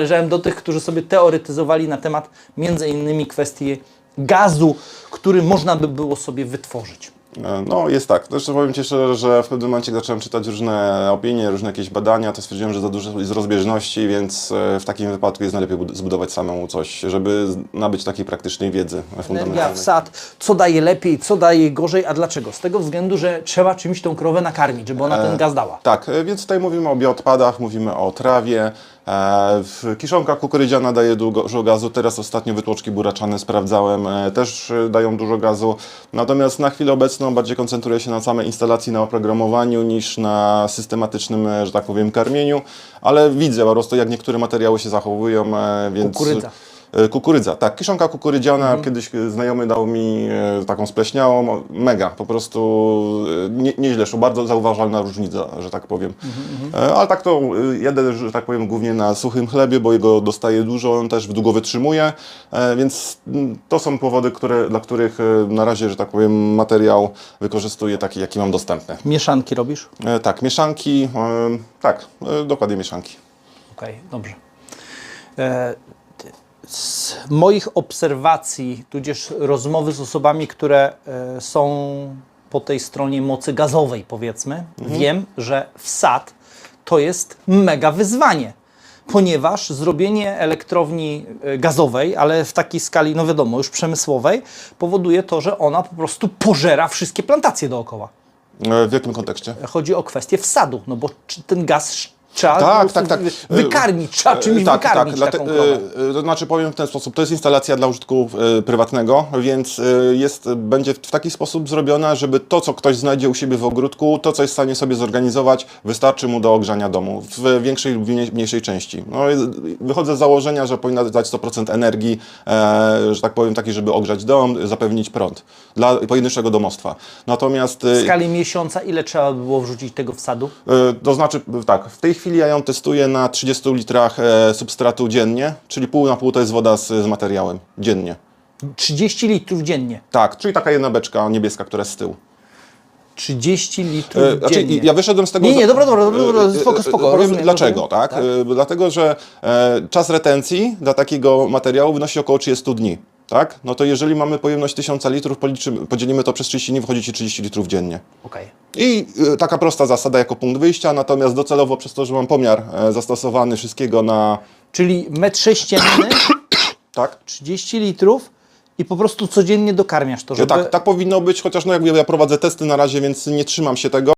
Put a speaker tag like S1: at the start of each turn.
S1: Należałem do tych, którzy sobie teoretyzowali na temat między innymi kwestii gazu, który można by było sobie wytworzyć.
S2: E, No jest tak. Zresztą powiem Ci szczerze, że w pewnym momencie zacząłem czytać różne opinie, różne jakieś badania, to stwierdziłem, że za dużo jest rozbieżności, więc e, w takim wypadku jest najlepiej bud- zbudować samemu coś, żeby nabyć takiej praktycznej wiedzy
S1: Energia,
S2: fundamentalnej.
S1: wsad, co daje lepiej, co daje gorzej, a dlaczego? Z tego względu, że trzeba czymś tą krowę nakarmić, żeby ona ten gaz dała.
S2: Tak, e, więc tutaj mówimy o bioodpadach, mówimy o trawie. E, Kiszonka kukurydziana daje dużo gazu. Teraz ostatnio wytłoczki buraczane sprawdzałem, e, też e, dają dużo gazu. Natomiast na chwilę obecną bardziej koncentruję się na samej instalacji, na oprogramowaniu niż na systematycznym, że tak powiem, karmieniu. Ale widzę po prostu, jak niektóre materiały się zachowują, więc...
S1: Kukurydza.
S2: E, Kukurydza, tak. Kiszonka kukurydziana, kiedyś e, znajomy dał mi e, taką spleśniałą, mega, po prostu nie, nieźle szło, bardzo zauważalna różnica, że tak powiem. E, Ale tak to jedę, że tak powiem, głównie na suchym chlebie, bo jego dostaję dużo, on też długo wytrzymuje, więc mm, to są powody, które, dla których na razie, że tak powiem, materiał wykorzystuję taki, jaki mam dostępny.
S1: Mieszanki robisz?
S2: Tak, mieszanki, tak, dokładnie mieszanki.
S1: Okej, dobrze. E, ty- z moich obserwacji, tudzież rozmowy z osobami, które e, są po tej stronie mocy gazowej, powiedzmy, wiem, że wsad to jest mega wyzwanie. Ponieważ zrobienie elektrowni e, gazowej, ale w takiej skali, no wiadomo, już przemysłowej, powoduje to, że ona po prostu pożera wszystkie plantacje dookoła.
S2: E, W jakim kontekście?
S1: Chodzi o kwestię wsadu, no bo czy ten gaz trzeba
S2: Tak,
S1: prostu
S2: tak, tak.
S1: wy- wykarmić, trzeba czymś
S2: tak,
S1: wykarmić
S2: tak.
S1: taką krowę.
S2: e, e, To znaczy powiem w ten sposób, to jest instalacja dla użytku e, prywatnego, więc e, jest, będzie w taki sposób zrobiona, żeby to, co ktoś znajdzie u siebie w ogródku, to, co jest w stanie sobie zorganizować, wystarczy mu do ogrzania domu w większej lub mniej- mniejszej części. No, wychodzę z założenia, że powinna dać 100% energii, e, że tak powiem, takiej, żeby ogrzać dom, zapewnić prąd dla pojedynczego domostwa. Natomiast e,
S1: W skali miesiąca ile trzeba by było wrzucić tego wsadu?
S2: E, To znaczy, tak, w tej chwili ja ją testuję na 30 litrach e, substratu dziennie, czyli pół na pół to jest woda z, z materiałem dziennie.
S1: 30 litrów dziennie.
S2: Tak, czyli taka jedna beczka niebieska, która jest z tyłu.
S1: 30 litrów
S2: E, Znaczy,
S1: dziennie.
S2: ja wyszedłem z tego.
S1: Nie, nie, dobra, dobra, dobra, dobra,
S2: e, e,
S1: spoko, spoko,
S2: Powiem dlaczego,
S1: rozumiem.
S2: tak? E, Dlatego, że e, czas retencji dla takiego materiału wynosi około 30 dni. Tak? No to jeżeli mamy pojemność 1000 litrów, policzymy, podzielimy to przez 30 dni, wychodzi ci 30 litrów dziennie.
S1: Okej.
S2: I y, taka prosta zasada jako punkt wyjścia, natomiast docelowo przez to, że mam pomiar e, zastosowany wszystkiego na.
S1: Czyli metr sześcienny,
S2: Tak?
S1: 30 litrów i po prostu codziennie dokarmiasz to, żeby...
S2: Tak, tak powinno być, chociaż no jakby ja prowadzę testy na razie, więc nie trzymam się tego.